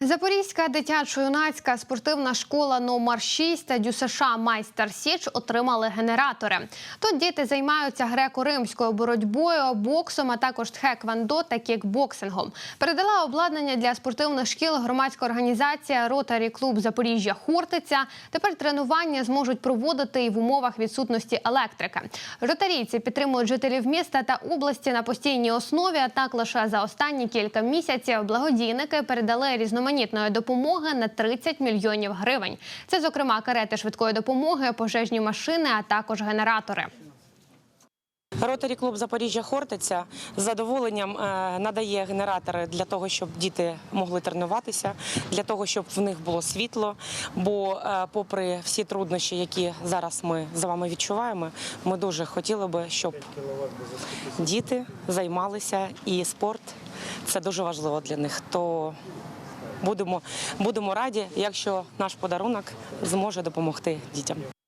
Запорізька дитячо-юнацька спортивна школа номер 6 та ДЮСШ Майстер Січ отримали генератори. Тут діти займаються греко-римською боротьбою, боксом, а також тхеквондо та кікбоксингом. Передала обладнання для спортивних шкіл громадська організація Ротарі Клуб Запоріжжя Хортиця. Тепер тренування зможуть проводити і в умовах відсутності електрики. Ротарійці підтримують жителів міста та області на постійній основі. А так лише за останні кілька місяців благодійники передали різноманітної допомоги на 30 мільйонів гривень. Це, зокрема, карети швидкої допомоги, пожежні машини, а також генератори. Ротарі клуб Запоріжжя Хортиця з задоволенням е, надає генератори для того, щоб діти могли тренуватися, для того, щоб в них було світло. Бо, е, попри всі труднощі, які зараз ми з вами відчуваємо, ми дуже хотіли би, щоб діти займалися і спорт це дуже важливо для них. То будемо, будемо раді, якщо наш подарунок зможе допомогти дітям.